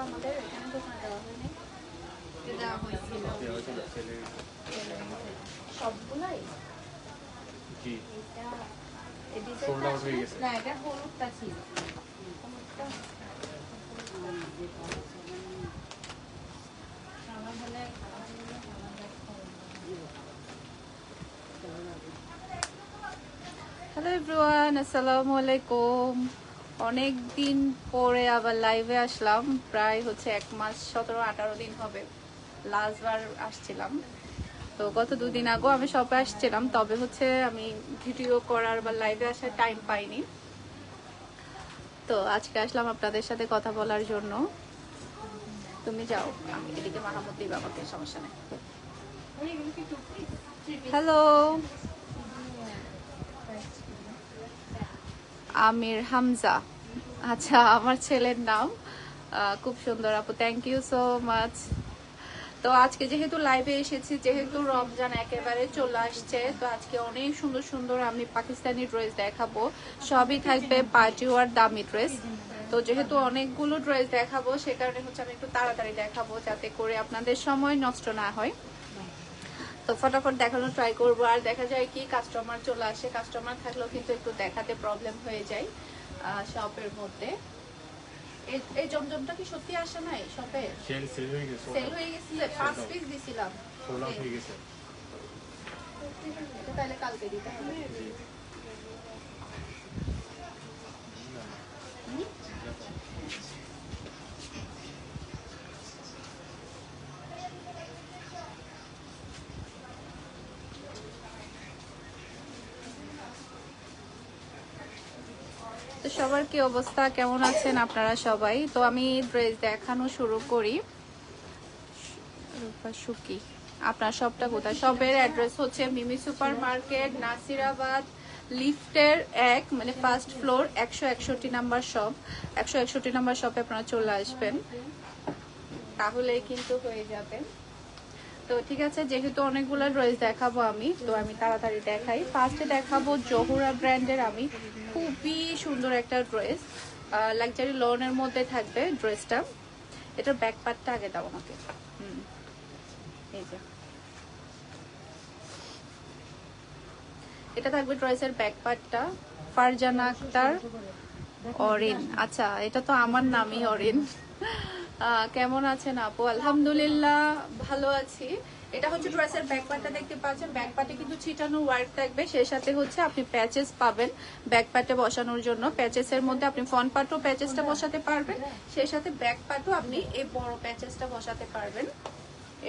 জমজমটা আমাদের এখানে দোকানে দেওয়া হয়নি দেওয়া হয়েছিল দেওয়া হয়েছিল ছেলে সবগুলাই জি এটা এই সোল্ড ডিজাইনটা আউট হয়ে গেছে না এটা হলুদটা ছিল আমার হলে হ্যালো এভরিওয়ান আসসালামু আলাইকুম অনেক দিন পরে আবার লাইভে আসলাম। প্রায় হচ্ছে এক মাস, সতেরো, আঠারো দিন হবে। লাস্টবার আসছিলাম। তো গত দুদিন আগেও আমি শপে আসছিলাম, তবে হচ্ছে আমি ভিডিও করার বা লাইভে আসার টাইম পাইনি। তো আজকে আসলাম আপনাদের সাথে কথা বলার জন্য। তুমি যাও, আমি এদিকে মাহমুদ আমাকে সমস্যা নেই। হ্যালো আমির হামজা। আচ্ছা আমার ছেলের নাম খুব সুন্দর আপু থ্যাংক ইউ সো মাচ তো আজকে যেহেতু লাইভে এসেছি, যেহেতু রমজান একেবারে চলে আসছে, তো আজকে অনেক সুন্দর সুন্দর আমি পাকিস্তানি ড্রেস দেখাবো। সবই থাকবে পার্টি ওয়ার দামি ড্রেস তো যেহেতু অনেকগুলো ড্রেস দেখাবো, সে কারণে হচ্ছে আমি একটু তাড়াতাড়ি দেখাবো, যাতে করে আপনাদের সময় নষ্ট না হয়। তো ফটাফট দেখানোর ট্রাই করব। আর দেখা যায় কি কাস্টমার চলে আসে। কাস্টমার থাকলেও কিন্তু একটু দেখাতে প্রবলেম হয়ে যায় শপের মধ্যে। এই- এই জমজমটা কি সত্যি আসে নাই শপে সেল সেল হয়ে গেছে সেল হয়ে গেছিল পাঁচ পিস দিছিলাম। হয়ে গেছে। তাহলে কালকে দিতে হবে। তো সবার কি অবস্থা? কেমন আছেন আপনারা সবাই? তো আমি ড্রেস দেখানো শুরু করি। সুকি। আপনার সবটা কোথায়? সবের অ্যাড্রেস হচ্ছে মিমি সুপার মার্কেট নাসিরাবাদ, লিফটের এক মানে ফার্স্ট ফ্লোর একশো একষট্টি নাম্বার শপ একশো একষট্টি নাম্বার শপে আপনারা চলে আসবেন। তাহলেই কিন্তু হয়ে যাবে। তো ঠিক আছে, যেহেতু অনেকগুলো ড্রেস দেখাবো আমি, তো আমি তাড়াতাড়ি দেখাই। ফার্স্টে দেখাবো জহুরা ব্র্যান্ডের আমি খুবই সুন্দর একটা ড্রেস। লাক্সারি লোনের মধ্যে থাকবে ড্রেসটা। এটার ব্যাক পার্টটা আগে দাও আমাকে। হুম এটা থাকবে ড্রেসের ব্যাক পার্টটা ফারজানা আক্তার, অরিন। আচ্ছা এটা তো আমার নামই অরিন। কেমন আছেন আপু? আলহামদুলিল্লাহ, ভালো আছি। এটা হচ্ছে ড্রেসের ব্যাক পার্টটা দেখতে পাচ্ছেন। ব্যাক পার্টে কিন্তু ছিটানো ওয়ার্ক থাকবে। সেই সাথে হচ্ছে আপনি প্যাচেস পাবেন ব্যাক পার্টে বসানোর জন্য। প্যাচেসের মধ্যে আপনি ফ্রন্ট পার্টও প্যাচেসটা বসাতে পারবেন। সেই সাথে ব্যাক পার্টও আপনি এই বড় প্যাচেসটা বসাতে পারবেন।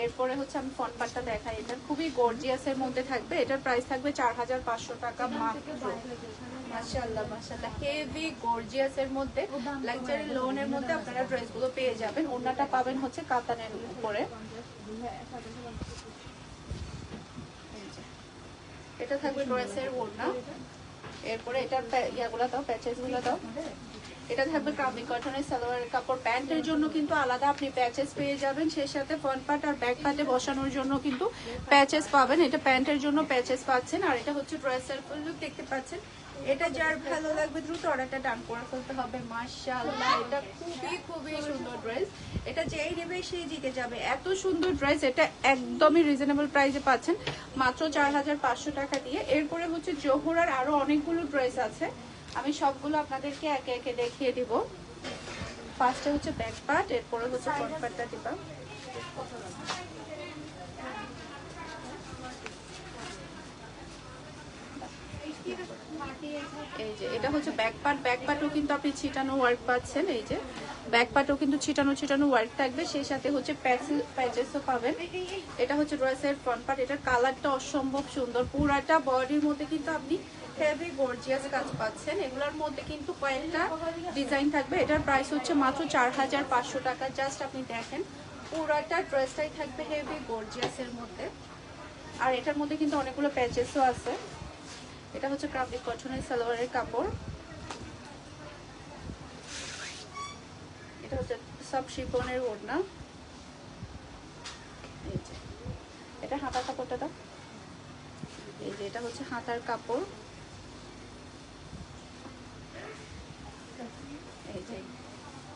এরপরে হচ্ছে আমি ফ্রন্ট পার্টটা দেখাই। এটা খুবই গর্জিয়াস এর মধ্যে থাকবে। এটার প্রাইস থাকবে চার হাজার পাঁচশো টাকা মাত্র। মাশাআল্লাহ মাশাআল্লাহ। হেভি গর্জিয়াস এর মধ্যে লাক্সারি লোন এর মধ্যে আপনারা ড্রেসগুলো পেয়ে যাবেন। ওন্নাটা পাবেন হচ্ছে কাতানের উপরে। এটা থাকবে ড্রেসের ওড়না। এরপরে প্যা- ইয়াগুলো দাও প্যাচেসগুলো দাও। এটা থাকবে কামি কটনের সালোয়ারের কাপড়। প্যান্টের জন্য কিন্তু আলাদা আপনি প্যাচেস পেয়ে যাবেন। সেই সাথে ফ্রন্ট পার্ট আর ব্যাক পার্টে বসানোর জন্য কিন্তু প্যাচেস পাবেন। এটা প্যান্টের জন্য প্যাচেস পাচ্ছেন। আর এটা হচ্ছে ড্রেসের লুক দেখতে পাচ্ছেন। এটা যার ভালো লাগবে দ্রুত অর্ডারটা ডান করে ফেলতে হবে, মাশাআল্লাহ, এটা খুবই খুবই সুন্দর ড্রেস। এটা যেই নেবে সেই জিতে যাবে। এত সুন্দর ড্রেস, এটা একদমই রিজনেবল প্রাইসে পাচ্ছেন। মাত্র চার হাজার পাঁচশো টাকা দিয়ে। এরপরে হচ্ছে জোহরার আরও অনেকগুলো ড্রেস আছে। আমি সবগুলো আপনাদেরকে একে একে দেখিয়ে দিব। ফার্স্টে হচ্ছে ব্যাক পার্ট, এরপরে হচ্ছে ফ্রন্ট পার্টটা দিবা এই যে, এটা হচ্ছে ব্যাক পার্ট ব্যাক পার্টও কিন্তু আপনি ছিটানো ওয়ার্ক পাচ্ছেন, এই যে। ব্যাক পার্টও কিন্তু ছিটানো ছিটানো ওয়ার্ক থাকবে। সেই সাথে হচ্ছে প্যাচেসও পাবেন। এটা হচ্ছে ড্রেসের ফ্রন্ট পার্ট এটার কালারটা অসম্ভব সুন্দর। পুরাটা বডির মধ্যে কিন্তু আপনি হেভি গর্জিয়াস কাজ পাচ্ছেন। এগুলোর মধ্যে কিন্তু কয়েকটা ডিজাইন থাকবে। এটার প্রাইস হচ্ছে মাত্র চার হাজার পাঁচশো টাকা। জাস্ট আপনি দেখেন, পুরাটা ড্রেসটাই থাকবে হেভি গর্জিয়াসের মধ্যে। আর এটার মধ্যে কিন্তু অনেকগুলো প্যাচেসও আছে। এটা হচ্ছে ক্রাফিক কটনের সালোয়ারের কাপড়। এটা হচ্ছে সব শিপনের ওড়না। এটা হাতার কাপড়টা দাও। এই যে, এটা হচ্ছে হাতার কাপড়। এই যে,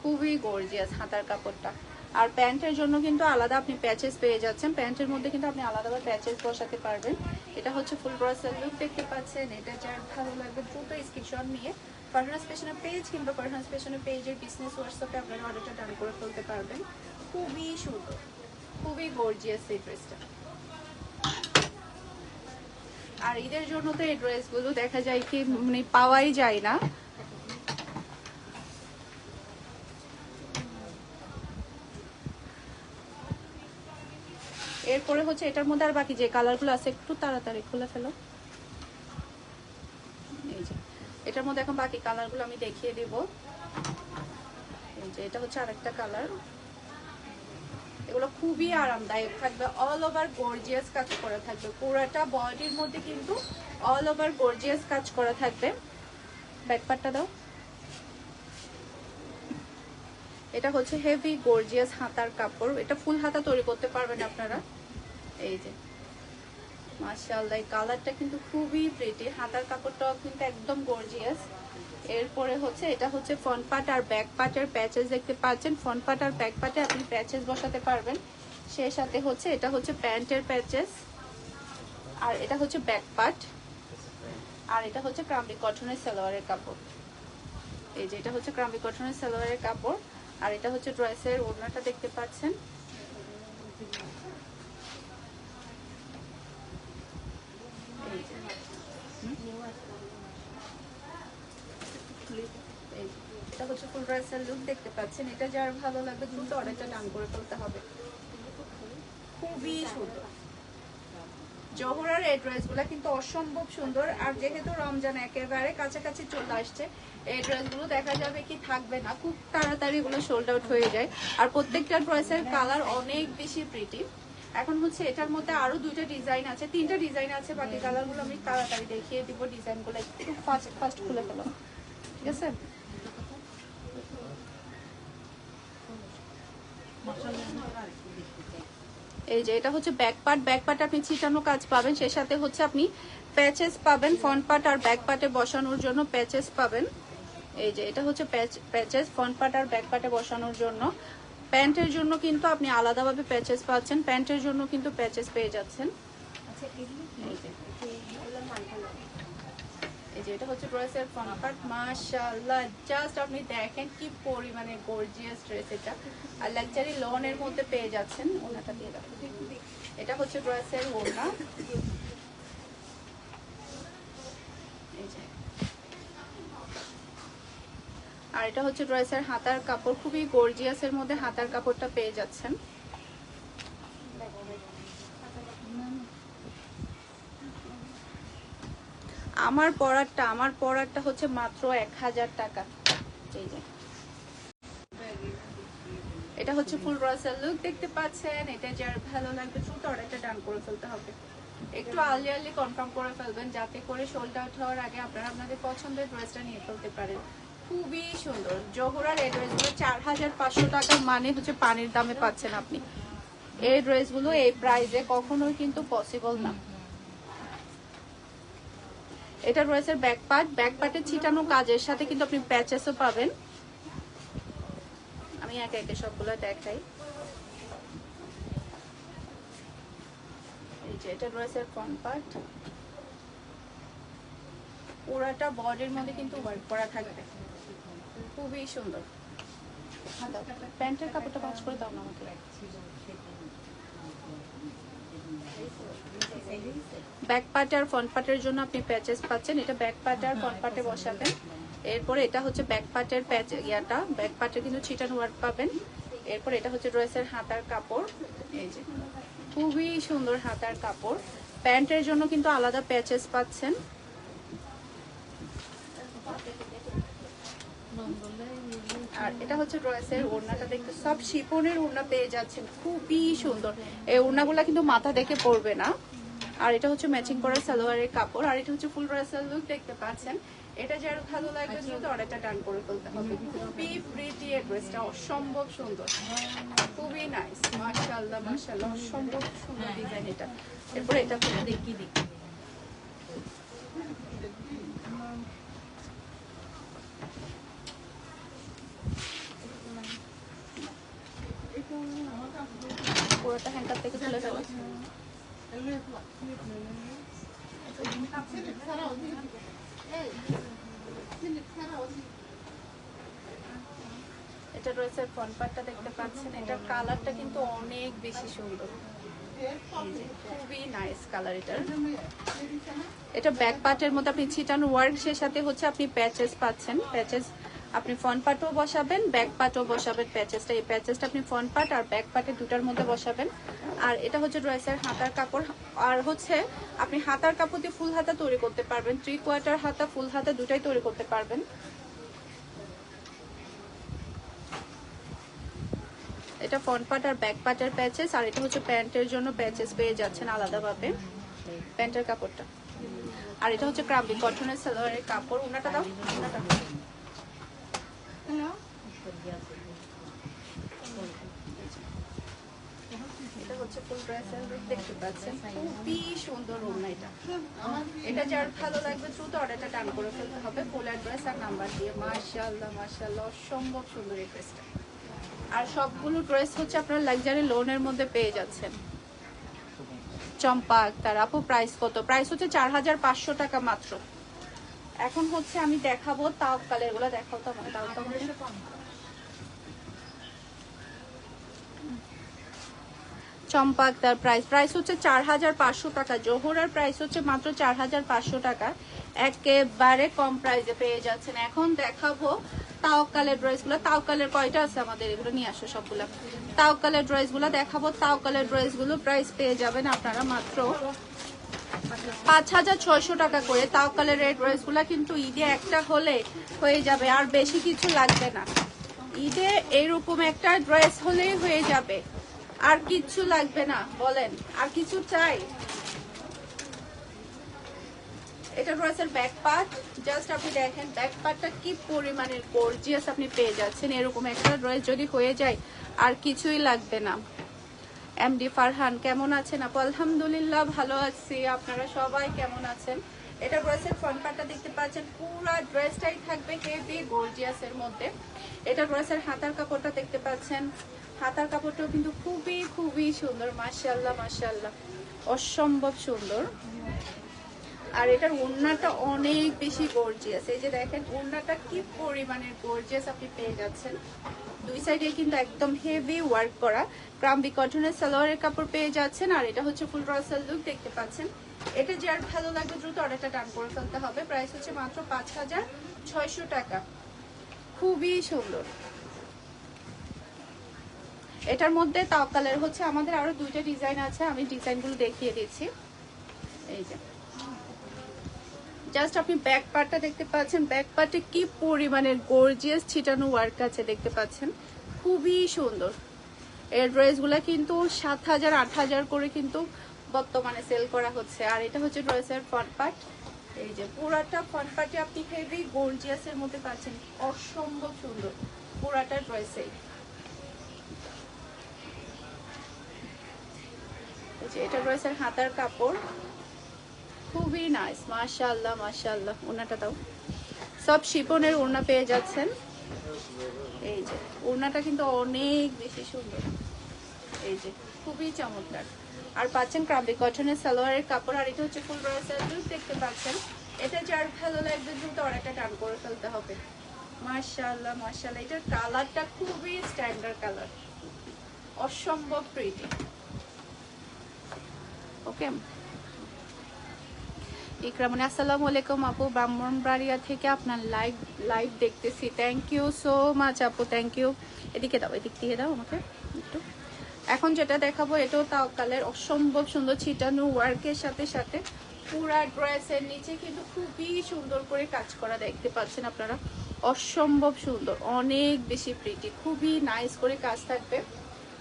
খুবই গর্জিয়াস হাতার কাপড়টা। আর প্যান্টের জন্য কিন্তু আলাদা আপনি প্যাচেস পেয়ে যাচ্ছেন। প্যান্টের মধ্যে কিন্তু আপনি আলাদাভাবে প্যাচেস বসাতে পারবেন। এটা হচ্ছে ফুল ব্রাসেল লুক দেখতে পাচ্ছেন। এটা যার ভালো লাগবে দ্রুত স্ক্রিনশট নিয়ে পারহাস পেশনের পেজ কিংবা পারহাস পেশনের পেজের বিজনেস হোয়াটসঅ্যাপে আপনারা অর্ডারটা ডান করে ফেলতে পারবেন। খুবই সুন্দর, খুবই গর্জিয়াস এই ড্রেসটা আর ঈদের জন্য তো এই ড্রেসগুলো দেখা যায় কি মানে পাওয়াই যায় না। এরপরে হচ্ছে এটার মধ্যে আর বাকি যে কালারগুলো আছে, একটু তাড়াতাড়ি খুলে ফেলো। এটার মধ্যে এখন বাকি কালারগুলো আমি দেখিয়ে দিব। যে, এটা হচ্ছে আরেকটা কালার। এগুলো খুবই আরামদায়ক থাকবে অল ওভার গর্জিয়াস কাজ করা থাকবে। পুরোটা বডির মধ্যে কিন্তু অল ওভার গর্জিয়াস কাজ করা থাকবে। ব্যাকপারটা দাও। এটা হচ্ছে হেভি গর্জিয়াস হাতার কাপড়। এটা ফুল হাতা তৈরি করতে পারবেন আপনারা। এই যে, মাশাআল্লাহ, এই কালারটা কিন্তু খুবই প্রিটি হাতার কাপড়টাও কিন্তু একদম গর্জিয়াস এরপরে হচ্ছে, এটা হচ্ছে ফ্রন্ট পার্ট আর ব্যাক পার্টের প্যাচেস দেখতে পাচ্ছেন। ফ্রন্ট পার্ট আর ব্যাক পার্টে আপনি প্যাচেস বসাতে পারবেন। সেই সাথে হচ্ছে, এটা হচ্ছে প্যান্টের প্যাচেস আর এটা হচ্ছে ব্যাক পার্ট আর এটা হচ্ছে ক্রাম্বি কটনের সালোয়ারের কাপড়। এই যে, এটা হচ্ছে ক্রাম্বি কটনের সালোয়ারের কাপড়। আর এটা হচ্ছে ড্রেসের ওড়নাটা দেখতে পাচ্ছেন এই যে। এই যে। এটা হচ্ছে ফুল ড্রেসের লুক দেখতে পাচ্ছেন, এটা যার ভালো লাগবে দ্রুত অর্ডারটা ডান করে ফেলতে হবে। খুবই সুন্দর। জহরার এই কিন্তু অসম্ভব সুন্দর, আর যেহেতু রমজান একেবারে কাছাকাছি চলে আসছে, এই ড্রেসগুলো দেখা যাবে কি থাকবে না, খুব তাড়াতাড়ি এগুলো সোল্ড আউট হয়ে যায়। আর প্রত্যেকটা ড্রেসের কালার অনেক বেশি প্রিটি এখন হচ্ছে এটার মধ্যে আরও দুইটা ডিজাইন আছে, তিনটা ডিজাইন আছে, বাকি কালারগুলো আমি তাড়াতাড়ি দেখিয়ে দিব ডিজাইনগুলো একটু ফাস্ট ফাস্ট খুলে ফেলো। ঠিক আছে? এই যে এটা হচ্ছে ব্যাক পার্ট ব্যাক পার্ট আপনি ছিটানো কাজ পাবেন। সেই সাথে হচ্ছে আপনি প্যাচেস পাবেন ফ্রন্ট পার্ট আর ব্যাক পার্টে বসানোর জন্য প্যাচেস পাবেন। এই যে এটা হচ্ছে প্যাচেস ফ্রন্ট পার্ট আর ব্যাক পার্টে বসানোর জন্য। প্যান্টের জন্য কিন্তু আপনি আলাদাভাবে প্যাচেস পাচ্ছেন। প্যান্টের জন্য কিন্তু প্যাচেস পেয়ে যাচ্ছেন। এই যে এটা হচ্ছে ড্রেসের জাস্ট আপনি দেখেন কি পরিমাণে গর্জিয়াস ড্রেস এটা। আর লাক্সারি লনের মধ্যে পেয়ে যাচ্ছেন, ওনাটা দিয়ে এটা হচ্ছে ড্রেসের যে। আর এটা হচ্ছে ড্রেসের হাতার কাপড়। খুবই গর্জিয়াসের মধ্যে হাতার কাপড়টা পেয়ে যাচ্ছেন। আমার পড়ারটা আমার পড়ারটা হচ্ছে মাত্র এক হাজার টাকা। এই যে। এটা হচ্ছে ফুল রসাল লুক দেখতে পাচ্ছেন। এটা যার ভালো লাগবে দ্রুত অর্ডারটা ডান করে ফেলতে হবে। একটু আর্লি আর্লি কনফার্ম করে ফেলবেন, যাতে করে সোল্ড আউট হওয়ার আগে আপনারা আপনাদের পছন্দের ড্রেসটা নিয়ে ফেলতে পারেন। খুবই সুন্দর। জোহরার এই ড্রেসগুলো চার হাজার পাঁচশো টাকা মানে হচ্ছে পানির দামে পাচ্ছেন আপনি। এই ড্রেসগুলো এই প্রাইসে কখনোই কিন্তু পসিবল না। এটা রয়েছে ব্যাক পার্ট ব্যাক পার্টের ছিটানো কাজের সাথে কিন্তু আপনি প্যাচেসও পাবেন। আমি একে একে সবগুলো দেখাই। এই যে এটা পার্ট মধ্যে কিন্তু ওয়ার্ক খুবই সুন্দর। প্যান্টের কাপড়টা পাঁচ করে দাও না আমাকে। ব্যাক পার্ট আর ফ্রন্ট পার্টের জন্য আপনি প্যাচেস পাচ্ছেন। এটা ব্যাক পার্ট আর ফ্রন্ট পার্টে বসাবেন। এরপরে এটা হচ্ছে ব্যাক পার্টের প্যাচ ইয়াটা। ব্যাক পার্টে কিন্তু ছিটানো ওয়ার্ক পাবেন। এরপর এটা হচ্ছে ড্রেসের হাতার কাপড়। এই যে, খুবই সুন্দর হাতার কাপড়। প্যান্টের জন্য কিন্তু আলাদা প্যাচেস পাচ্ছেন। আর এটা হচ্ছে ড্রেসের ওড়নাটা দেখতে। সব শিপনের ওড়না পেয়ে যাচ্ছেন। খুবই সুন্দর। এই ওড়নাগুলো কিন্তু মাথা দেখে পড়বে না। আর এটা হচ্ছে ম্যাচিং করা সালোয়ারের কাপড়। আর এটা হচ্ছে ফুল ড্রেসের লুক দেখতে পাচ্ছেন। এটা যার ভালো লাগবে দ্রুত অর্ডারটা ডান করে ফেলতে হবে। খুবই প্রিটি ড্রেসটা। অসম্ভব সুন্দর। খুবই নাইস মাশাআল্লাহ মাশাআল্লাহ। অসম্ভব সুন্দর ডিজাইন এটা। এরপর এটা দেখি দেখি। পুরোটা হ্যাঙ্কার থেকে খুলে ফেলো। এটা রয়েছে ফ্রন্ট পার্টটা দেখতে পাচ্ছেন। এটার কালারটা কিন্তু অনেক বেশি সুন্দর। খুবই নাইস কালার এটার। এটা ব্যাক পার্টের মধ্যে আপনি ছিটানো ওয়ার্ক সে সাথে হচ্ছে আপনি প্যাচেস পাচ্ছেন। প্যাচেস আপনি ফ্রন্ট পার্টও বসাবেন ব্যাক পার্টও বসাবেন প্যাচেসটা এই প্যাচেসটা আপনি ফ্রন্ট পার্ট আর ব্যাক পার্টে দুটার মধ্যে বসাবেন। আর এটা হচ্ছে ড্রেসের হাতার কাপড়। আর হচ্ছে আপনি হাতার কাপড় দিয়ে ফুল হাতা তৈরি করতে পারবেন। থ্রি কোয়ার্টার হাতা ফুল হাতা দুটাই তৈরি করতে পারবেন। এটা ফ্রন্ট পার্ট আর ব্যাক পার্টের প্যাচেস আর এটা হচ্ছে প্যান্টের জন্য প্যাচেস পেয়ে যাচ্ছেন আলাদাভাবে প্যান্টের কাপড়টা। আর এটা হচ্ছে ক্রাম্বি কটনের সালোয়ারের কাপড়। উনাটা দাও, উনাটা আর সবগুলো ড্রেস হচ্ছে আপনার লাক্সারি লোনের মধ্যে পেয়ে যাচ্ছেন চম্পা তার আপু প্রাইস কত প্রাইস হচ্ছে চার হাজার পাঁচশো টাকা মাত্র এখন হচ্ছে আমি দেখাবো তাও কালেরগুলো দেখাও তো আমার তাও চম্পাক, তার প্রাইস প্রাইস হচ্ছে চার হাজার পাঁচশো টাকা। জোহরার প্রাইস হচ্ছে মাত্র চার হাজার পাঁচশো টাকা। একেবারে কম প্রাইসে পেয়ে যাচ্ছেন। এখন দেখাবো তাওকালের ড্রেসগুলো তাওকালের কয়টা আছে আমাদের? এগুলো নিয়ে আসো সবগুলো। তাওকালের ড্রেসগুলো দেখাবো। তাওকালের ড্রেসগুলো প্রাইস পেয়ে যাবেন আপনারা মাত্র পাঁচ হাজার ছয়শো টাকা করে। তাওকালের এই ড্রেসগুলো কিন্তু ঈদে একটা হলে হয়ে যাবে। আর বেশি কিছু লাগবে না। ঈদে এরকম একটা ড্রেস হলেই হয়ে যাবে। আর কিচ্ছু লাগবে না, বলেন। আর কিছু চাই? এটা ড্রেসের ব্যাক পার্ট জাস্ট আপনি দেখেন ব্যাক পার্টটা কি পরিমাণের গর্জিয়াস আপনি পেয়ে যাচ্ছেন, এরকম একটা ড্রেস যদি হয়ে যায়, আর কিছুই লাগবে না। এমডি ফারহান কেমন আছেন আপু? আলহামদুলিল্লাহ ভালো আছি। আপনারা সবাই কেমন আছেন? এটা ড্রেসের ফ্রন্ট পার্টটা দেখতে পাচ্ছেন, পুরো ড্রেসটাই থাকবে হেভি গর্জিয়াস এর মধ্যে। এটা ড্রেসের হাতার কাপড়টা দেখতে পাচ্ছেন। হাতার কাপড়টাও কিন্তু খুবই খুবই সুন্দর, মাশাআল্লাহ মাশাআল্লাহ। অসম্ভব সুন্দর। আর এটার ওড়নাটা অনেক বেশি গর্জিয়াস এই যে দেখেন, ওড়নাটা কি পরিমাণের গর্জিয়াস আপনি পেয়ে যাচ্ছেন। দুই সাইডে কিন্তু একদম হেভি ওয়ার্ক করা। ক্রাম্বি কটনের সালোয়ারের কাপড় পেয়ে যাচ্ছেন, আর এটা হচ্ছে ফুল রসাল লুক দেখতে পাচ্ছেন। এটা যার ভালো লাগবে দ্রুত অর্ডারটা টান করে ফেলতে হবে। প্রাইস হচ্ছে মাত্র পাঁচ হাজার ছয়শো টাকা। খুবই সুন্দর। এটার মধ্যে তাওকালের হচ্ছে আমাদের আরও দুইটা ডিজাইন আছে, আমি ডিজাইনগুলো দেখিয়ে দিচ্ছি। এই যে। জাস্ট আপনি ব্যাক পার্টটা দেখতে পাচ্ছেন। ব্যাক পার্টে কি পরিমাণের গর্জিয়াস ছিটানো ওয়ার্ক আছে দেখতে পাচ্ছেন। খুবই সুন্দর। এর ড্রেসগুলো কিন্তু সাত হাজার, আট হাজার করে কিন্তু বর্তমানে সেল করা হচ্ছে। আর এটা হচ্ছে ড্রেসের ফ্রন্ট পার্ট এই যে, পুরাটা ফ্রন্ট পার্টে আপনি হেভি গর্জিয়াসের মধ্যে পাচ্ছেন। অসম্ভব সুন্দর। পুরাটা ড্রেসেই এটা ড্রেসের হাতার কাপড়। খুবই নাইস মাশাআল্লাহ মাশাআল্লাহ। ওনাটা দাও। সব শিপনের ওড়না পেয়ে যাচ্ছেন। এই যে, ওড়নাটা কিন্তু অনেক বেশি সুন্দর। এই যে, খুবই চমৎকার। আর পাচ্ছেন ক্রাম্বি কটনের সালোয়ারের কাপড়, আর এটা হচ্ছে ফুল রয়েসের দেখতে পাচ্ছেন। এটা যার ভালো লাগবে দ্রুত অর্ডারটা টান করে ফেলতে হবে। মাশাআল্লাহ মাশাআল্লাহ, এটার কালারটা খুবই স্ট্যান্ডার্ড কালার। অসম্ভব প্রিটি ওকে ইকরামনি আসসালামু আলাইকুম আপু ব্রাহ্মণবাড়িয়া থেকে আপনার লাইভ লাইভ দেখতেছি থ্যাংক ইউ সো মাচ আপু থ্যাংক ইউ এদিকে দাও এদিক দিয়ে দাও আমাকে একটু এখন যেটা দেখাবো এটাও তাও কালের অসম্ভব সুন্দর ছিটানো ওয়ার্কের সাথে সাথে পুরা ড্রেসের নিচে কিন্তু খুবই সুন্দর করে কাজ করা দেখতে পাচ্ছেন আপনারা অসম্ভব সুন্দর অনেক বেশি প্রিটি খুবই নাইস করে কাজ থাকবে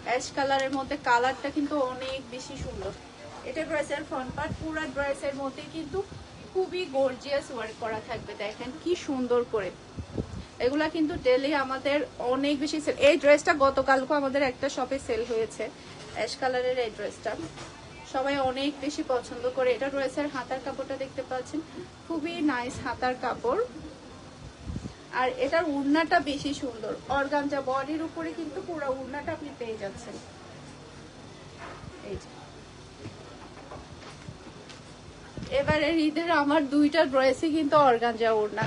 অ্যাশ কালারের মধ্যে কালারটা কিন্তু অনেক বেশি সুন্দর এটা ড্রেসের ফ্রন্ট পার্ট পুরো ড্রেসের মধ্যে কিন্তু খুবই গর্জিয়াস ওয়ার্ক করা থাকবে। দেখেন কি সুন্দর করে। এগুলা কিন্তু ডেলি আমাদের অনেক বেশি সেল এই ড্রেসটা গতকালকে আমাদের একটা শপে সেল হয়েছে। অ্যাশ কালারের এই ড্রেসটা সবাই অনেক বেশি পছন্দ করে। এটা ড্রেসের হাতার কাপড়টা দেখতে পাচ্ছেন। খুবই নাইস হাতার কাপড়। আর এটার উড়নাটা বেশি সুন্দর। অর্গানজা বডির উপরে কিন্তু পুরো উড়নাটা আপনি পেয়ে যাচ্ছেন। এই যে এবারে ঈদের আমার দুইটা ড্রেসই কিন্তু অর্গানজা ওড়না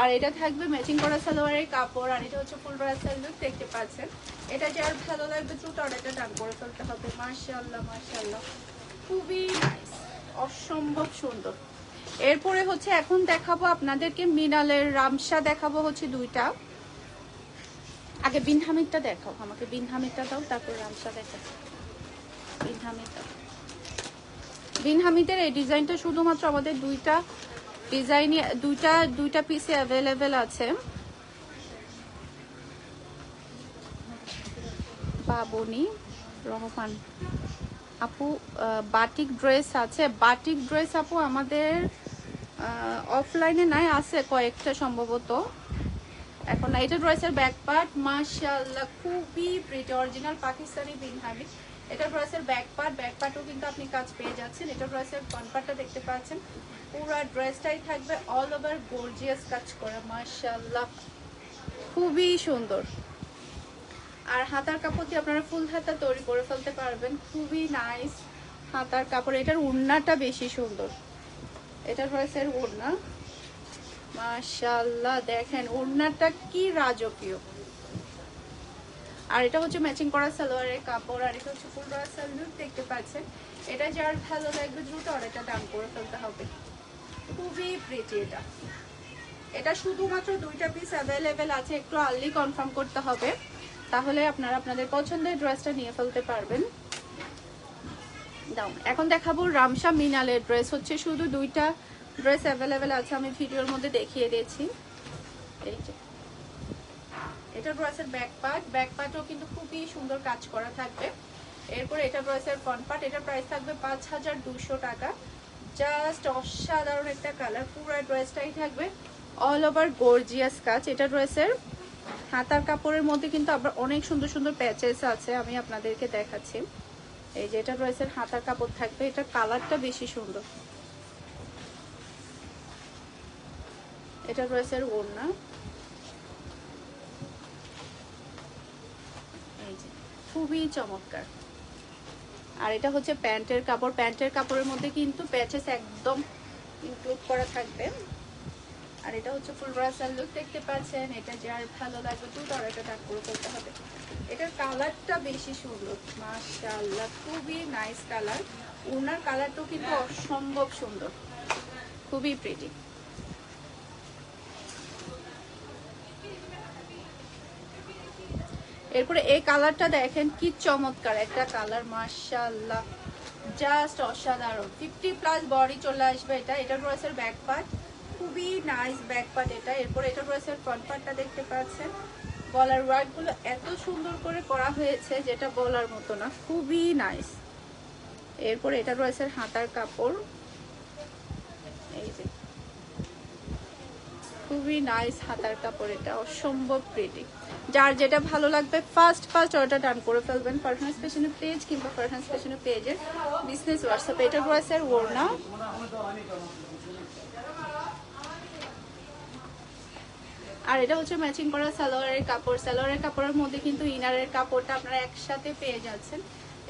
আর এটা থাকবে ম্যাচিং করা সালোয়ারের কাপড়, আর এটা হচ্ছে ফুল ব্রাসাল লুক দেখতে পাচ্ছেন। এটা যার ভালো লাগবে দ্রুত অর্ডারটা ডান করে ফেলতে হবে। মার্শাল্লাহ মার্শাল্লাহ খুবই নাইস অসম্ভব সুন্দর। এরপরে হচ্ছে এখন দেখাবো আপনাদেরকে মিনালের রামসা দেখাবো হচ্ছে দুইটা। আগে বিনহামিদটা দেখাও, আমাকে বিনহামিদটা দাও, তারপর রামসা দেখাও। বিনহামিদটা বিন হামিদের এই ডিজাইনটা শুধুমাত্র আমাদের দুইটা ডিজাইনে দুইটা দুইটা পিসে অ্যাভেলেবেল আছে। বাবনি, রহমান আপু বাটিক ড্রেস আছে। বাটিক ড্রেস আপু আমাদের অফলাইনে নাই, আছে কয়েকটা সম্ভবত। এখন এটা ড্রেসের ব্যাক পার্ট মাশাআল্লাহ, খুবই প্রিটি অরিজিনাল পাকিস্তানি বিন হামিদ। এটা ড্রেসের ব্যাক পার্ট ব্যাক পার্টও কিন্তু আপনি কাজ পেয়ে যাচ্ছেন। এটা ড্রেসের ফ্রন্ট পার্টটা দেখতে পাচ্ছেন। পুরো ড্রেসটাই থাকবে অল ওভার গর্জিয়াস কাজ করা, মাশাআল্লাহ। খুবই সুন্দর। আর হাতার কাপড় দিয়ে আপনারা ফুল হাতা তৈরি করে ফেলতে পারবেন। খুবই নাইস হাতার কাপড়। এটার উড়নাটা বেশি সুন্দর। এটা ড্রেসের উড়না। মাশাআল্লাহ, দেখেন ওড়নাটা কি রাজকীয়। আর এটা হচ্ছে ম্যাচিং করা সালোয়ারের কাপড়, আর এটা হচ্ছে ফুল করা সালোয়ার দেখতে পাচ্ছেন। এটা যার ভালো লাগবে দ্রুত আর এটা দাম করে ফেলতে হবে। খুবই প্রিটি এটা। এটা শুধুমাত্র দুইটা পিস অ্যাভেলেবেল আছে, একটু আর্লি কনফার্ম করতে হবে। তাহলে আপনারা আপনাদের পছন্দের ড্রেসটা নিয়ে ফেলতে পারবেন। দাও, এখন দেখাবো রামসা মিনালের ড্রেস হচ্ছে শুধু দুইটা ড্রেস অ্যাভেলেবেল আছে, আমি ভিডিওর মধ্যে দেখিয়ে দিয়েছি। এই যে। এটা ড্রেসের ব্যাক পার্ট ব্যাক পার্টও কিন্তু খুবই সুন্দর কাজ করা থাকবে। এরপরে এটা ড্রেসের ফ্রন্ট পার্ট এটা প্রাইস থাকবে পাঁচ হাজার দুশো টাকা। জাস্ট অসাধারণ একটা কালার পুরো ড্রেসটাই থাকবে অল ওভার গর্জিয়াস কাজ। এটা ড্রেসের হাতার কাপড়ের মধ্যে কিন্তু আবার অনেক সুন্দর সুন্দর প্যাচেস আছে। আমি আপনাদেরকে দেখাচ্ছি। এই যে এটা ড্রেসের হাতার কাপড় থাকবে। এটা কালারটা বেশি সুন্দর। এটা ড্রেসের ওড়না এই যে খুবই চমৎকার। আর এটা হচ্ছে প্যান্টের কাপড়। প্যান্টের কাপড়ের মধ্যে কিন্তু প্যাচেস একদম ইনক্লুড করা থাকবে। আর এটা হচ্ছে ফুল ব্রাসাল লুক দেখতে পাচ্ছেন। এটা যার ভালো লাগবে তার এটা টাক করে করতে হবে। এটার কালারটা বেশি সুন্দর। মাশাআল্লাহ, খুবই নাইস কালার ওনার কালারটাও কিন্তু অসম্ভব সুন্দর। খুবই প্রিটি এরপরে এই কালারটা দেখেন, কি চমৎকার। একটা কালার, মাশাআল্লাহ। জাস্ট অসাধারণ। ফিফটি প্লাস বডি চলে আসবে এটা। এটা রয়েছে ব্যাক পার্ট খুবই নাইস ব্যাক পার্ট এটা। এরপর এটা রয়েছে ফ্রন্ট পার্টটা দেখতে পাচ্ছেন। গলার ওয়ার্কগুলো এত সুন্দর করে করা হয়েছে, যেটা বলার মতো না। খুবই নাইস এরপর এটা রয়েছে হাতার কাপড়। এই যে। খুবই নাইস হাতার কাপড় এটা। অসম্ভব প্রিটি যার যেটা ভালো লাগবে ফার্স্ট ফার্স্ট অর্ডার ডান করে ফেলবেন পারফরমেন্স স্পেশনের পেজ কিংবা পারফরমেন্স স্পেশনের পেজের বিজনেস হোয়াটসঅ্যাপ এটা ড্রেসের ওড়না আর এটা হচ্ছে ম্যাচিং করা সালোয়ারের কাপড়। সালোয়ারের কাপড়ের মধ্যে কিন্তু ইনারের কাপড়টা আপনারা একসাথে পেয়ে যাচ্ছেন।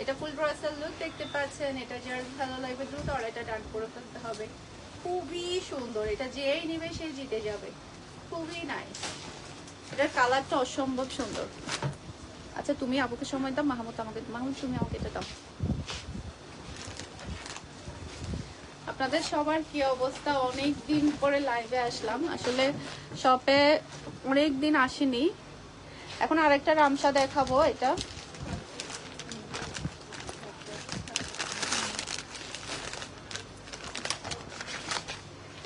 এটা ফুল ব্রাসাল লুক দেখতে পাচ্ছেন। এটা যার ভালো লাগবে দ্রুত এটা ডান করে ফেলতে হবে। খুবই সুন্দর। এটা যেই নেবে সে জিতে যাবে। খুবই নাইস এটার কালারটা অসম্ভব সুন্দর। আচ্ছা তুমি আবুকে সময় দাও, মাহমুদ আমাকে, মাহমুদ, তুমি আমাকে এটা দাও। আপনাদের সবার কি অবস্থা? অনেক দিন পরে লাইভে আসলাম। আসলে শপে অনেক দিন আসেনি। এখন আরেকটা রামসা দেখাবো এটা।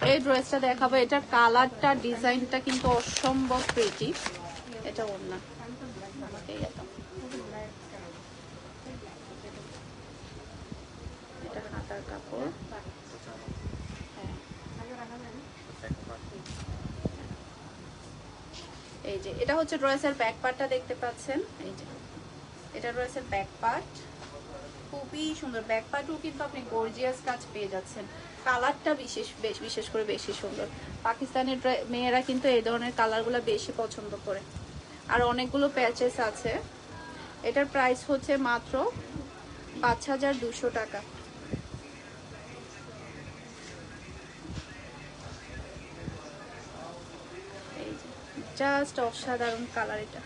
এই ড্রেসটা দেখাবো। এটার কালারটা, ডিজাইনটা কিন্তু অসম্ভব প্রিটি এটা কাপড়। হ্যাঁ। এই যে, এটা হচ্ছে ড্রেসের ব্যাক পার্টটা দেখতে পাচ্ছেন। এই যে, এটা ব্যাক পার্ট খুবই সুন্দর। ব্যাক পার্টও কিন্তু আপনি গর্জিয়াস কাজ পেয়ে যাচ্ছেন। কালারটা বিশেষ বেশ বিশেষ করে বেশি সুন্দর। পাকিস্তানের মেয়েরা কিন্তু এই ধরনের কালারগুলো বেশি পছন্দ করে। আর অনেকগুলো প্যাচেস আছে। এটার প্রাইস হচ্ছে মাত্র পাঁচ হাজার দুশো টাকা। জাস্ট অসাধারণ কালার এটা।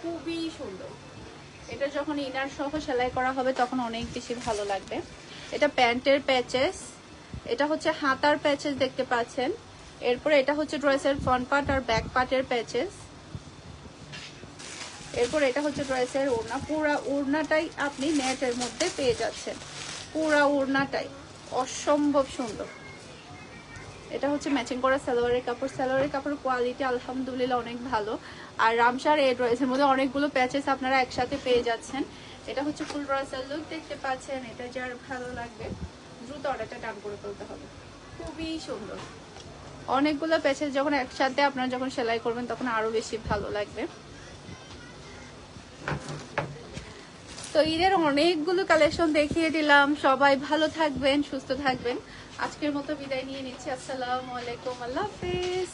খুবই সুন্দর। এটা যখন ইনার সহ সেলাই করা হবে, তখন অনেক বেশি ভালো লাগবে। এটা প্যান্টের প্যাচেস এটা হচ্ছে হাতার প্যাচেস দেখতে পাচ্ছেন। এরপরে এটা হচ্ছে ড্রেসের ফ্রন্ট পার্ট আর ব্যাক পার্টের প্যাচেস এরপর এটা হচ্ছে ড্রেসের ওড়না। পুরা ওড়নাটাই আপনি নেটের মধ্যে পেয়ে যাচ্ছেন। পুরা ওড়নাটাই। অসম্ভব সুন্দর। এটা হচ্ছে ম্যাচিং করা সালোয়ারের কাপড়। সালোয়ারের কাপড়ের কোয়ালিটি আলহামদুলিল্লাহ অনেক ভালো। আর রামসার এই ড্রেসের মধ্যে অনেকগুলো প্যাচেস আপনারা একসাথে পেয়ে যাচ্ছেন। এটা হচ্ছে ফুল ড্রেসের লুক দেখতে পাচ্ছেন। এটা যার ভালো লাগবে, দ্রুত অর্ডারটা ডান করে ফেলতে হবে। খুবই সুন্দর। অনেকগুলো প্যাচেস যখন একসাথে আপনারা যখন সেলাই করবেন, তখন আরও বেশি ভালো লাগবে। তো ঈদের অনেকগুলো কালেকশন দেখিয়ে দিলাম। সবাই ভালো থাকবেন, সুস্থ থাকবেন। আজকের মতো বিদায় নিয়ে নিচ্ছি। আসসালামু আলাইকুম। আল্লাহ হাফিজ।